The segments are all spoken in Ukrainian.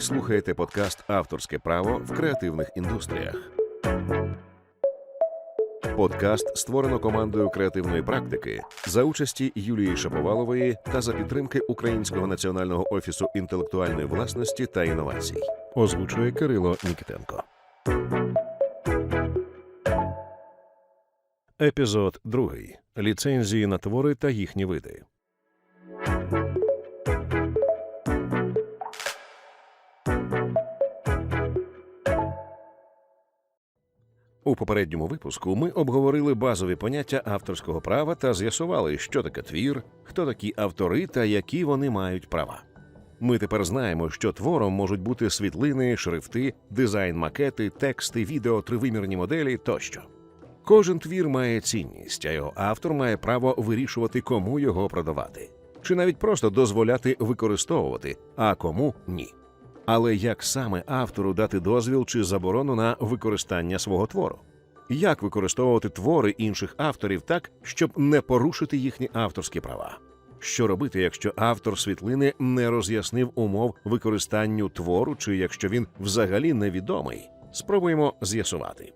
Ви слухаєте подкаст Авторське право в креативних індустріях. Подкаст створено командою креативної практики за участі Юлії Шаповалової та за підтримки Українського національного офісу інтелектуальної власності та інновацій. Озвучує Кирило Нікітенко. Епізод 2. Ліцензії на твори та їхні види. У попередньому випуску ми обговорили базові поняття авторського права та з'ясували, що таке твір, хто такі автори та які вони мають права. Ми тепер знаємо, що твором можуть бути світлини, шрифти, дизайн макети, тексти, відео, тривимірні моделі тощо. Кожен твір має цінність, а його автор має право вирішувати, кому його продавати, чи навіть просто дозволяти використовувати, а кому ні. Але як саме автору дати дозвіл чи заборону на використання свого твору? Як використовувати твори інших авторів так, щоб не порушити їхні авторські права? Що робити, якщо автор світлини не роз'яснив умов використанню твору, чи якщо він взагалі невідомий? Спробуємо з'ясувати.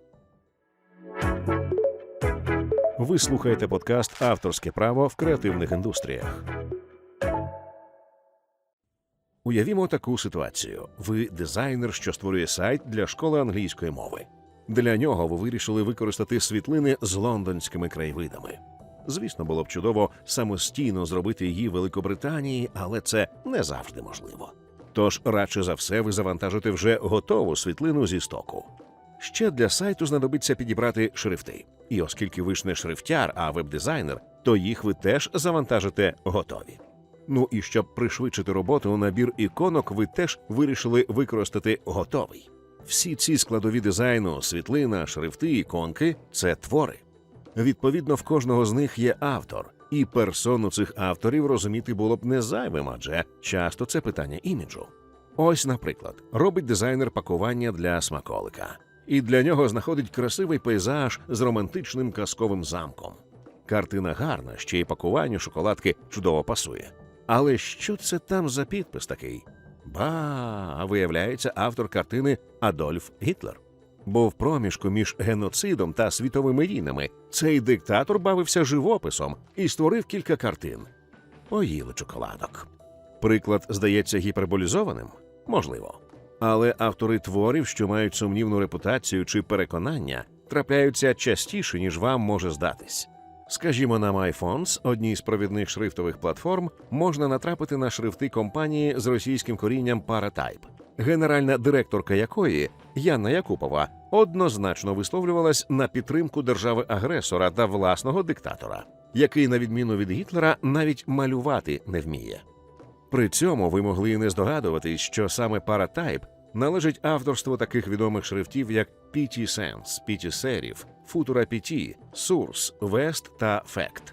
Ви слухаєте подкаст Авторське право в креативних індустріях. Уявімо таку ситуацію: ви дизайнер, що створює сайт для школи англійської мови. Для нього ви вирішили використати світлини з лондонськими краєвидами. Звісно, було б чудово самостійно зробити її в Великобританії, але це не завжди можливо. Тож, радше за все, ви завантажите вже готову світлину зі стоку. Ще для сайту знадобиться підібрати шрифти. І оскільки ви ж не шрифтяр, а веб-дизайнер, то їх ви теж завантажите готові. Ну і щоб пришвидшити роботу, набір іконок ви теж вирішили використати готовий. Всі ці складові дизайну, світлина, шрифти, іконки це твори. Відповідно, в кожного з них є автор, і персону цих авторів розуміти було б не зайвим, адже часто це питання іміджу. Ось, наприклад, робить дизайнер пакування для смаколика, і для нього знаходить красивий пейзаж з романтичним казковим замком. Картина гарна, ще й пакуванню шоколадки чудово пасує. Але що це там за підпис такий? Ба, виявляється, автор картини Адольф Гітлер. Бо в проміжку між геноцидом та світовими війнами цей диктатор бавився живописом і створив кілька картин. Поїли чоколадок. Приклад здається гіперболізованим? Можливо. Але автори творів, що мають сумнівну репутацію чи переконання, трапляються частіше, ніж вам може здатись. Скажімо, на MyPhones, одній з провідних шрифтових платформ, можна натрапити на шрифти компанії з російським корінням Paratype, генеральна директорка якої Яна Якупова однозначно висловлювалась на підтримку держави-агресора та власного диктатора, який, на відміну від Гітлера, навіть малювати не вміє. При цьому ви могли не здогадуватись, що саме Paratype належить авторству таких відомих шрифтів, як PT Sense, PT Serif, Futura PT, Source, West та Fact.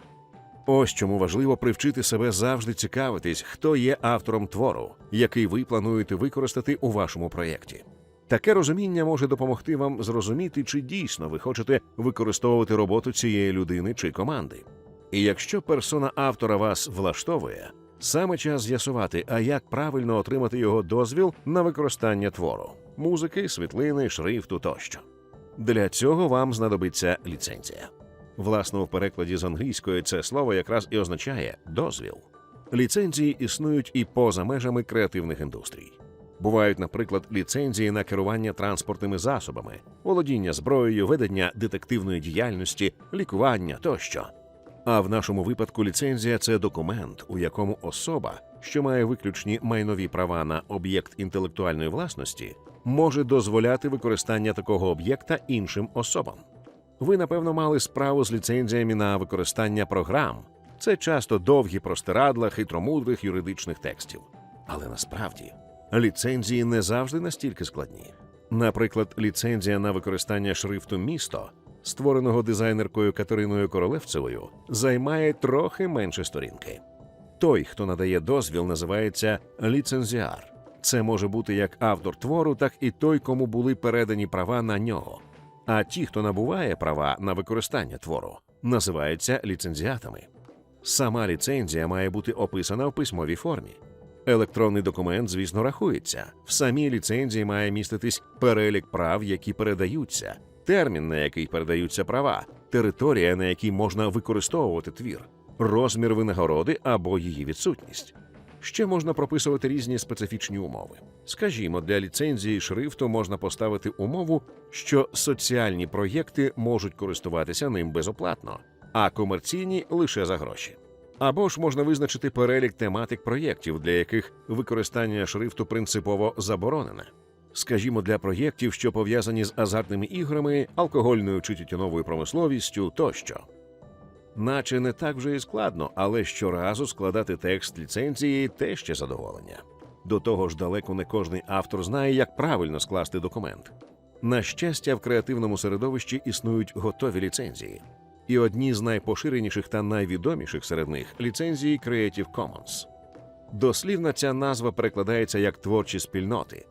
Ось чому важливо привчити себе завжди цікавитись, хто є автором твору, який ви плануєте використати у вашому проєкті. Таке розуміння може допомогти вам зрозуміти, чи дійсно ви хочете використовувати роботу цієї людини чи команди. І якщо персона автора вас влаштовує, саме час з'ясувати, а як правильно отримати його дозвіл на використання твору, музики, світлини, шрифту тощо. Для цього вам знадобиться ліцензія. Власне, в перекладі з англійської це слово якраз і означає дозвіл. Ліцензії існують і поза межами креативних індустрій. Бувають, наприклад, ліцензії на керування транспортними засобами, володіння зброєю, ведення детективної діяльності, лікування тощо. А в нашому випадку ліцензія це документ, у якому особа, що має виключні майнові права на об'єкт інтелектуальної власності, може дозволяти використання такого об'єкта іншим особам. Ви, напевно, мали справу з ліцензіями на використання програм. Це часто довгі простирадла хитромудрих юридичних текстів. Але насправді ліцензії не завжди настільки складні. Наприклад, ліцензія на використання шрифту місто, створеного дизайнеркою Катериною Королевцевою, займає трохи менше сторінки. Той, хто надає дозвіл, називається ліцензіар. Це може бути як автор твору, так і той, кому були передані права на нього. А ті, хто набуває права на використання твору, називаються ліцензіатами. Сама ліцензія має бути описана в письмовій формі. Електронний документ, звісно, рахується. В самій ліцензії має міститись перелік прав, які передаються, термін, на який передаються права, територія, на якій можна використовувати твір, розмір винагороди або її відсутність. Ще можна прописувати різні специфічні умови. Скажімо, для ліцензії шрифту можна поставити умову, що соціальні проєкти можуть користуватися ним безоплатно, а комерційні лише за гроші. Або ж можна визначити перелік тематик проєктів, для яких використання шрифту принципово заборонене. Скажімо, для проєктів, що пов'язані з азартними іграми, алкогольною чи тютюновою промисловістю тощо. Наче не так вже і складно, але щоразу складати текст ліцензії те ще задоволення. До того ж, далеко не кожний автор знає, як правильно скласти документ. На щастя, в креативному середовищі існують готові ліцензії, і одні з найпоширеніших та найвідоміших серед них ліцензії Creative Commons. Дослівна ця назва перекладається як творчі спільноти,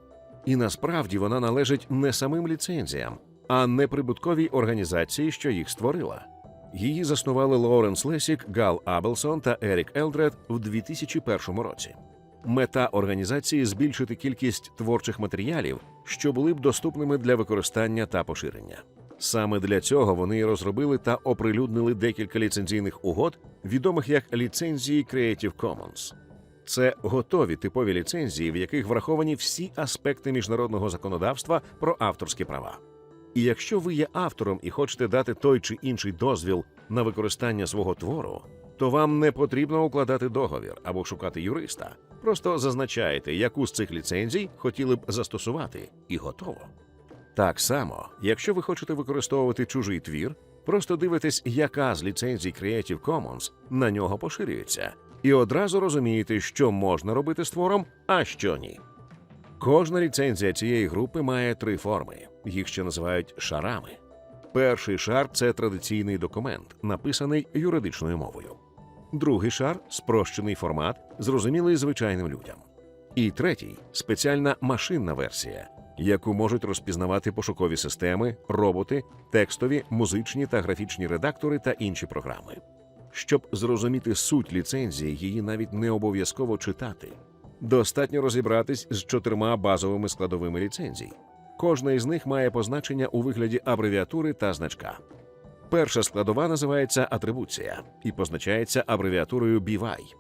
і насправді вона належить не самим ліцензіям, а неприбутковій організації, що їх створила. Її заснували Лоуренс Лесік, Гал Абелсон та Ерік Елдред в 2001 році. Мета організації збільшити кількість творчих матеріалів, що були б доступними для використання та поширення. Саме для цього вони розробили та оприлюднили декілька ліцензійних угод, відомих як ліцензії Creative Commons. Це готові типові ліцензії, в яких враховані всі аспекти міжнародного законодавства про авторські права. І якщо ви є автором і хочете дати той чи інший дозвіл на використання свого твору, то вам не потрібно укладати договір або шукати юриста. Просто зазначаєте, яку з цих ліцензій хотіли б застосувати, і готово. Так само, якщо ви хочете використовувати чужий твір, просто дивитесь, яка з ліцензій Creative Commons на нього поширюється, і одразу розумієте, що можна робити з твором, а що ні. Кожна ліцензія цієї групи має три форми, їх ще називають шарами. Перший шар це традиційний документ, написаний юридичною мовою. Другий шар спрощений формат, зрозумілий звичайним людям. І третій спеціальна машинна версія, яку можуть розпізнавати пошукові системи, роботи, текстові, музичні та графічні редактори та інші програми. Щоб зрозуміти суть ліцензії, її навіть не обов'язково читати. Достатньо розібратись з чотирма базовими складовими ліцензій. Кожна із них має позначення у вигляді абревіатури та значка. Перша складова називається атрибуція і позначається абревіатурою BY.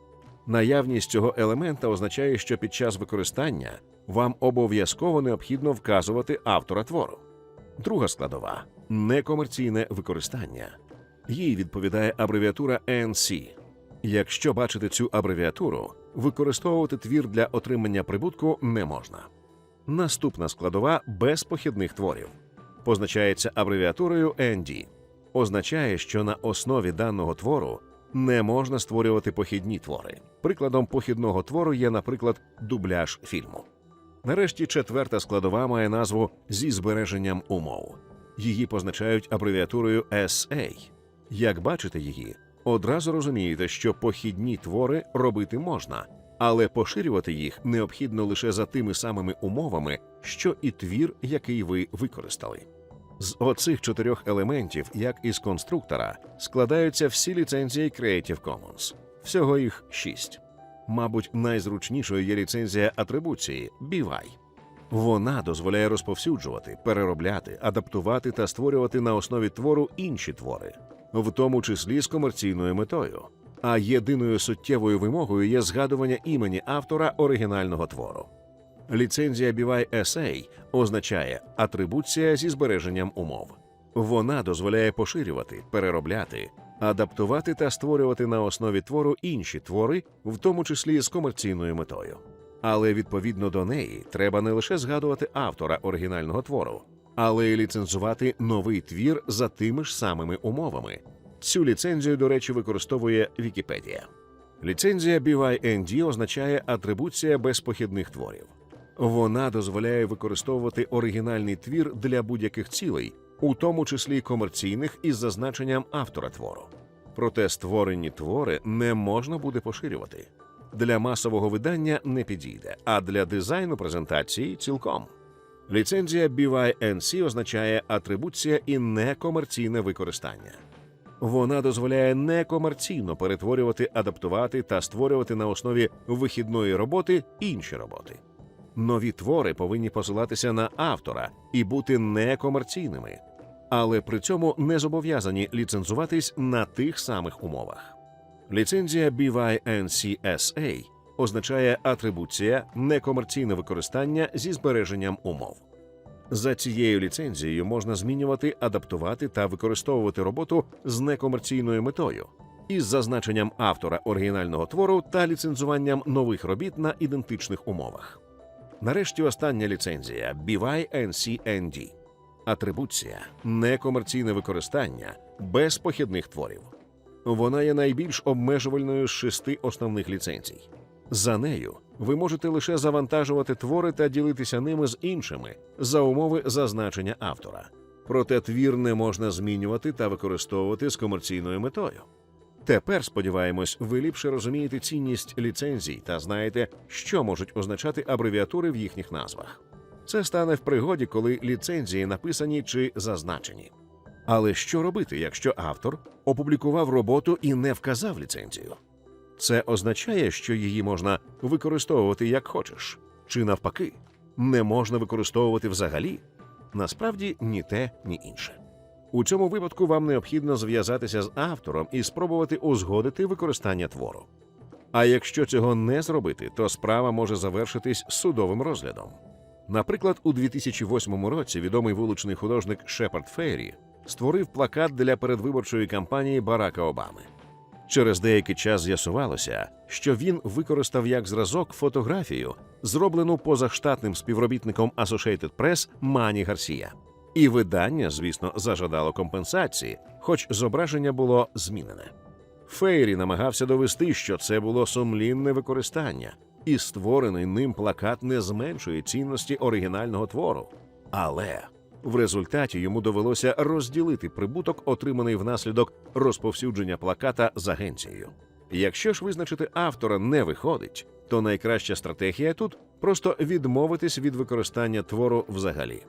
Наявність цього елемента означає, що під час використання вам обов'язково необхідно вказувати автора твору. Друга складова некомерційне використання. Їй відповідає абревіатура NC. Якщо бачите цю абревіатуру, використовувати твір для отримання прибутку не можна. Наступна складова без похідних творів позначається абревіатурою ND. Означає, що на основі даного твору не можна створювати похідні твори. Прикладом похідного твору є, наприклад, дубляж фільму. Нарешті четверта складова має назву зі збереженням умов. Її позначають абревіатурою SA. Як бачите її, одразу розумієте, що похідні твори робити можна, але поширювати їх необхідно лише за тими самими умовами, що і твір, який ви використали. З оцих чотирьох елементів, як із конструктора, складаються всі ліцензії Creative Commons. Всього їх шість. Мабуть, найзручнішою є ліцензія атрибуції BY. Вона дозволяє розповсюджувати, переробляти, адаптувати та створювати на основі твору інші твори, в тому числі з комерційною метою. А єдиною суттєвою вимогою є згадування імені автора оригінального твору. Ліцензія BY SA означає атрибуція зі збереженням умов. Вона дозволяє поширювати, переробляти, адаптувати та створювати на основі твору інші твори, в тому числі з комерційною метою. Але відповідно до неї треба не лише згадувати автора оригінального твору, але й ліцензувати новий твір за тими ж самими умовами. Цю ліцензію, до речі, використовує Вікіпедія. Ліцензія BYND означає атрибуція безпохідних творів. Вона дозволяє використовувати оригінальний твір для будь-яких цілей, у тому числі комерційних із зазначенням автора твору. Проте створені твори не можна буде поширювати. Для масового видання не підійде, а для дизайну презентації цілком. Ліцензія BYNC означає атрибуція і некомерційне використання. Вона дозволяє некомерційно перетворювати, адаптувати та створювати на основі вихідної роботи інші роботи. Нові твори повинні посилатися на автора і бути некомерційними, але при цьому не зобов'язані ліцензуватись на тих самих умовах. Ліцензія BYNCSA означає атрибуція, некомерційне використання зі збереженням умов. За цією ліцензією можна змінювати, адаптувати та використовувати роботу з некомерційною метою із зазначенням автора оригінального твору та ліцензуванням нових робіт на ідентичних умовах. Нарешті остання ліцензія BYNCND – атрибуція, некомерційне використання без похідних творів. Вона є найбільш обмежувальною з шести основних ліцензій. За нею ви можете лише завантажувати твори та ділитися ними з іншими за умови зазначення автора. Проте твір не можна змінювати та використовувати з комерційною метою. Тепер, сподіваємось, ви ліпше розумієте цінність ліцензій та знаєте, що можуть означати абревіатури в їхніх назвах. Це стане в пригоді, коли ліцензії написані чи зазначені. Але що робити, якщо автор опублікував роботу і не вказав ліцензію? Це означає, що її можна використовувати як хочеш, чи навпаки, не можна використовувати взагалі. Насправді ні те, ні інше. У цьому випадку вам необхідно зв'язатися з автором і спробувати узгодити використання твору. А якщо цього не зробити, то справа може завершитись судовим розглядом. Наприклад, у 2008 році відомий вуличний художник Шепард Фейрі створив плакат для передвиборчої кампанії Барака Обами. Через деякий час з'ясувалося, що він використав як зразок фотографію, зроблену позаштатним співробітником Associated Press Мані Гарсія. І видання, звісно, зажадало компенсації, хоч зображення було змінене. Фейрі намагався довести, що це було сумлінне використання, і створений ним плакат не зменшує цінності оригінального твору. Але в результаті йому довелося розділити прибуток, отриманий внаслідок розповсюдження плаката з агенцією. Якщо ж визначити автора не виходить, то найкраща стратегія тут просто відмовитись від використання твору взагалі.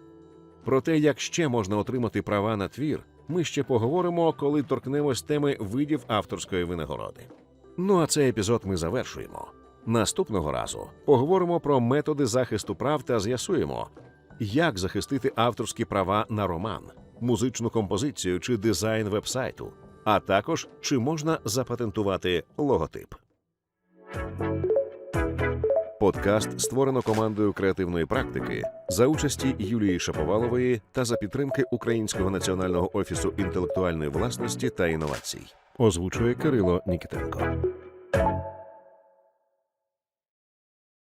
Про те, як ще можна отримати права на твір, ми ще поговоримо, коли торкнемось теми видів авторської винагороди. Ну а цей епізод ми завершуємо. Наступного разу поговоримо про методи захисту прав та з'ясуємо, як захистити авторські права на роман, музичну композицію чи дизайн вебсайту, а також чи можна запатентувати логотип. Подкаст створено командою креативної практики за участі Юлії Шаповалової та за підтримки Українського національного офісу інтелектуальної власності та інновацій. Озвучує Кирило Нікітенко.